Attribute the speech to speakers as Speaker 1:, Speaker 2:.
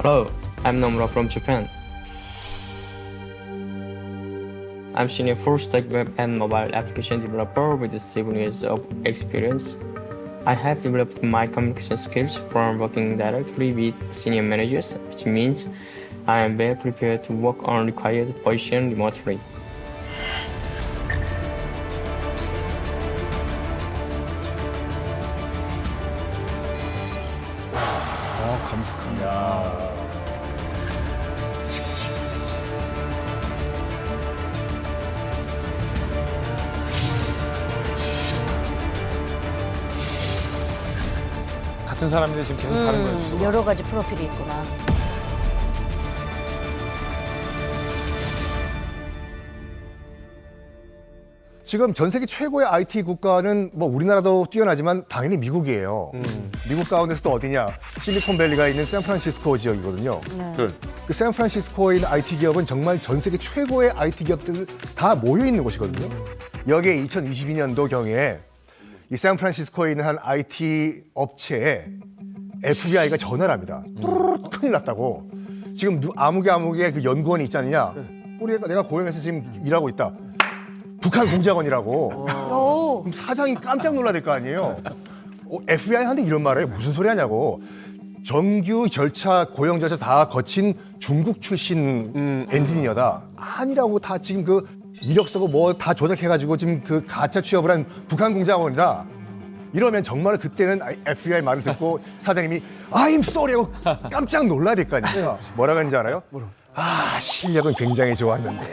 Speaker 1: Hello, I'm Nomura from Japan. I'm senior full stack web and mobile application developer with seven years of experience. I have developed my communication skills from working directly with senior managers, which means I am well prepared to work on required position remotely.
Speaker 2: 감사합니다. 같은 사람인데 지금 계속 다른 거예요.
Speaker 3: 음,
Speaker 2: 주소가.
Speaker 3: 여러 가지 프로필이 있구나.
Speaker 4: 지금 전 세계 최고의 IT 국가는 뭐 우리나라도 뛰어나지만 당연히 미국이에요. 미국 가운데서도 어디냐? 실리콘밸리가 있는 샌프란시스코 지역이거든요. 그, 그 샌프란시스코에 있는 IT 기업은 정말 전 세계 최고의 IT 기업들 다 모여 있는 곳이거든요. 여기에 2022년도 경에 이 샌프란시스코에 있는 한 IT 업체에 FBI가 전화를 합니다. 뚜루룩 큰일 났다고. 지금 누, 아무개 아무개 그 연구원이 있지 않느냐? 우리 내가 고용해서 지금 일하고 있다. 북한 공작원이라고.
Speaker 3: 오,
Speaker 4: 그럼 사장이 깜짝 놀라야 될 거 아니에요. 어, FBI한테 이런 말을 해요. 무슨 소리 하냐고. 정규 절차, 고용 절차 다 거친 중국 출신 엔지니어다. 아니라고 다 지금 그 이력서고 뭐 다 조작해가지고 지금 그 가짜 취업을 한 북한 공작원이다. 이러면 정말 그때는 FBI 말을 듣고 사장님이 I'm sorry 하고 깜짝 놀라야 될 거 아니에요. 뭐라고 하는지 알아요? 아, 실력은 굉장히 좋았는데.